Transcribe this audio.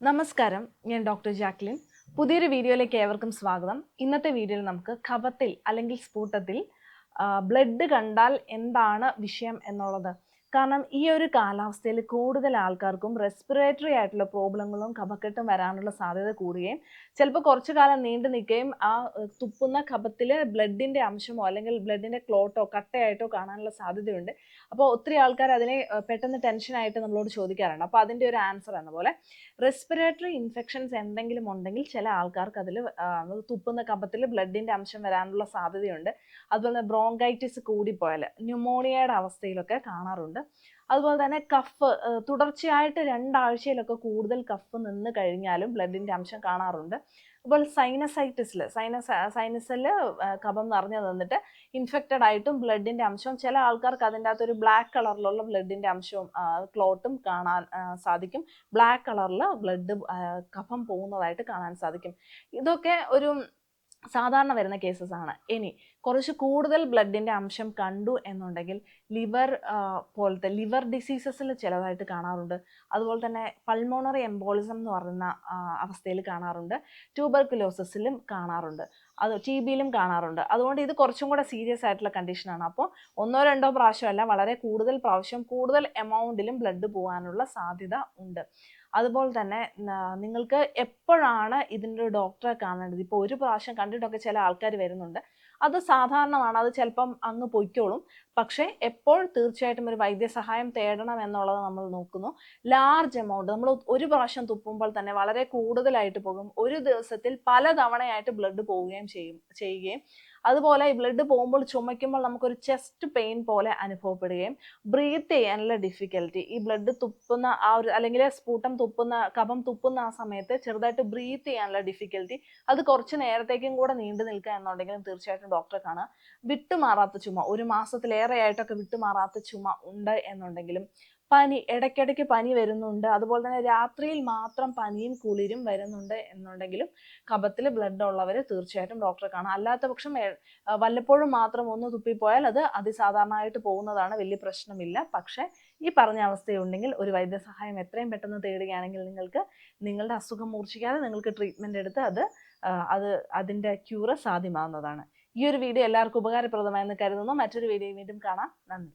നമസ്കാരം ഞാൻ doctor Jacqueline. പുതിയൊരു വീഡിയോയിലേക്ക് ഏവർക്കും സ്വാഗതം. ഇന്നത്തെ വീഡിയോയിൽ നമുക്ക് കഫത്തിൽ അല്ലെങ്കിൽ സ്ഫൂട്ടത്തിൽ ബ്ലഡ് കണ്ടാൽ എന്താണ് വിഷയം എന്നുള്ളത് കാരണം ഈ ഒരു കാലാവസ്ഥയിൽ കൂടുതൽ ആൾക്കാർക്കും റെസ്പിറേറ്ററി ആയിട്ടുള്ള പ്രോബ്ലങ്ങളും കഫക്കെട്ടും വരാനുള്ള സാധ്യത കൂടുകയും ചിലപ്പോൾ കുറച്ചു കാലം നീണ്ടു നിൽക്കുകയും ആ തുപ്പുന്ന കഫത്തിൽ ബ്ലഡിന്റെ അംശമോ അല്ലെങ്കിൽ ബ്ലഡിന്റെ ക്ലോട്ടോ കട്ടയായിട്ടോ കാണാനുള്ള സാധ്യതയുണ്ട്. അപ്പോൾ ഒത്തിരി ആൾക്കാർ അതിനെ പെട്ടെന്ന് ടെൻഷനായിട്ട് നമ്മളോട് ചോദിക്കാറുണ്ട്. അപ്പോൾ അതിന്റെ ഒരു ആൻസർ എന്ന പോലെ റെസ്പിറേറ്ററി ഇൻഫെക്ഷൻസ് എന്തെങ്കിലും ഉണ്ടെങ്കിൽ ചില ആൾക്കാർക്ക് അതിൽ തുപ്പുന്ന കഫത്തിൽ ബ്ലഡിന്റെ അംശം വരാനുള്ള സാധ്യതയുണ്ട്. അതുപോലെ ബ്രോങ്കൈറ്റിസ് കൂടിപ്പോയാൽ ന്യൂമോണിയയുടെ അവസ്ഥയിലൊക്കെ കാണാറുണ്ട്. അതുപോലെ തന്നെ കഫ് തുടർച്ചയായിട്ട് രണ്ടാഴ്ചയിലൊക്കെ കൂടുതൽ കഫ് നിന്ന് കഴിഞ്ഞാലും ബ്ലഡിന്റെ അംശം കാണാറുണ്ട്. അതുപോലെ സൈനസൈറ്റിസിൽ സൈനസ് സൈനസിൽ കഫം നിറഞ്ഞു നിന്നിട്ട് ഇൻഫെക്റ്റഡ് ആയിട്ടും ബ്ലഡിന്റെ അംശവും ചില ആൾക്കാർക്ക് അതിന്റെ അകത്തൊരു ബ്ലാക്ക് കളറിലുള്ള ബ്ലഡിന്റെ അംശവും ക്ലോട്ടും കാണാൻ സാധിക്കും. ബ്ലാക്ക് കളറിൽ ബ്ലഡ് കഫം പോകുന്നതായിട്ട് കാണാൻ സാധിക്കും. ഇതൊക്കെ ഒരു സാധാരണ വരുന്ന കേസസ് ആണ്. ഇനി കുറച്ച് കൂടുതൽ ബ്ലഡിന്റെ അംശം കണ്ടു എന്നുണ്ടെങ്കിൽ ലിവർ പോലത്തെ ലിവർ ഡിസീസസിൽ ചിലതായിട്ട് കാണാറുണ്ട്. അതുപോലെ തന്നെ പൾമോണറി എംബോളിസം എന്ന് പറയുന്ന അവസ്ഥയിൽ കാണാറുണ്ട്. ട്യൂബർക്കുലോസിസിലും കാണാറുണ്ട്. അത് ടി ബിയിലും കാണാറുണ്ട്. അതുകൊണ്ട് ഇത് കുറച്ചും കൂടെ സീരിയസ് ആയിട്ടുള്ള കണ്ടീഷനാണ് അപ്പോൾ ഒന്നോ രണ്ടോ പ്രാവശ്യമല്ല വളരെ കൂടുതൽ പ്രാവശ്യം കൂടുതൽ എമൗണ്ടിലും ബ്ലഡ് പോകാനുള്ള സാധ്യത ഉണ്ട്. അതുപോലെ തന്നെ നിങ്ങൾക്ക് എപ്പോഴാണ് ഇതിന്റെ ഒരു ഡോക്ടറെ കാണേണ്ടത്? ഇപ്പോൾ ഒരു പ്രാവശ്യം കണ്ടിട്ടൊക്കെ ചില ആൾക്കാർ വരുന്നുണ്ട്. അത് സാധാരണമാണ്. അത് ചിലപ്പം അങ്ങ് പൊയ്ക്കോളും. പക്ഷേ എപ്പോൾ തീർച്ചയായിട്ടും ഒരു വൈദ്യസഹായം തേടണം എന്നുള്ളത് നമ്മൾ നോക്കുന്നു. ലാർജ് എമൗണ്ട് നമ്മൾ ഒരു പ്രാവശ്യം തുപ്പുമ്പോൾ തന്നെ വളരെ കൂടുതലായിട്ട് പോകും. ഒരു ദിവസത്തിൽ പല തവണയായിട്ട് ബ്ലഡ് പോവുകയും ചെയ്യും ചെയ്യുകയും. അതുപോലെ ഈ ബ്ലഡ് പോകുമ്പോൾ ചുമയ്ക്കുമ്പോൾ നമുക്കൊരു ചെസ്റ്റ് പെയിൻ പോലെ അനുഭവപ്പെടുകയും ബ്രീത്ത് ചെയ്യാനുള്ള ഡിഫിക്കൽറ്റി ഈ ബ്ലഡ് തുപ്പുന്ന ആ ഒരു അല്ലെങ്കിൽ സ്ഫൂട്ടം തുപ്പുന്ന കഫം തുപ്പുന്ന ആ സമയത്ത് ചെറുതായിട്ട് ബ്രീത്ത് ചെയ്യാനുള്ള ഡിഫിക്കൽറ്റി അത് കുറച്ച് നേരത്തേക്കും കൂടെ നീണ്ടു നിൽക്കുക എന്നുണ്ടെങ്കിലും തീർച്ചയായിട്ടും ഡോക്ടറെ കാണുക. വിട്ടുമാറാത്ത ചുമ ഒരു മാസത്തിലേറെ ആയിട്ടൊക്കെ വിട്ടുമാറാത്ത ചുമ ഉണ്ട് എന്നുണ്ടെങ്കിലും പനി ഇടയ്ക്കിടയ്ക്ക് പനി വരുന്നുണ്ട്. അതുപോലെ തന്നെ രാത്രിയിൽ മാത്രം പനിയും കുളിരും വരുന്നുണ്ട് എന്നുണ്ടെങ്കിലും കഫത്തിൽ ബ്ലഡ് ഉള്ളവർ തീർച്ചയായിട്ടും ഡോക്ടറെ കാണാം. അല്ലാത്ത പക്ഷം വല്ലപ്പോഴും മാത്രം ഒന്ന് തുപ്പിപ്പോയാൽ അത് അതിസാധാരണമായിട്ട് പോകുന്നതാണ് വലിയ പ്രശ്നമില്ല. പക്ഷേ ഈ പറഞ്ഞ അവസ്ഥയുണ്ടെങ്കിൽ ഒരു വൈദ്യസഹായം എത്രയും പെട്ടെന്ന് തേടുകയാണെങ്കിൽ നിങ്ങൾക്ക് നിങ്ങളുടെ അസുഖം മൂർച്ഛിക്കാതെ നിങ്ങൾക്ക് ട്രീറ്റ്മെന്റ് എടുത്ത് അത് അത് അതിന്റെ ക്യൂറ് സാധ്യമാകുന്നതാണ് ഈ ഒരു വീഡിയോ എല്ലാവർക്കും ഉപകാരപ്രദമായെന്ന് കരുതുന്നു. മറ്റൊരു വീഡിയോ വീണ്ടും കാണാം. നന്ദി.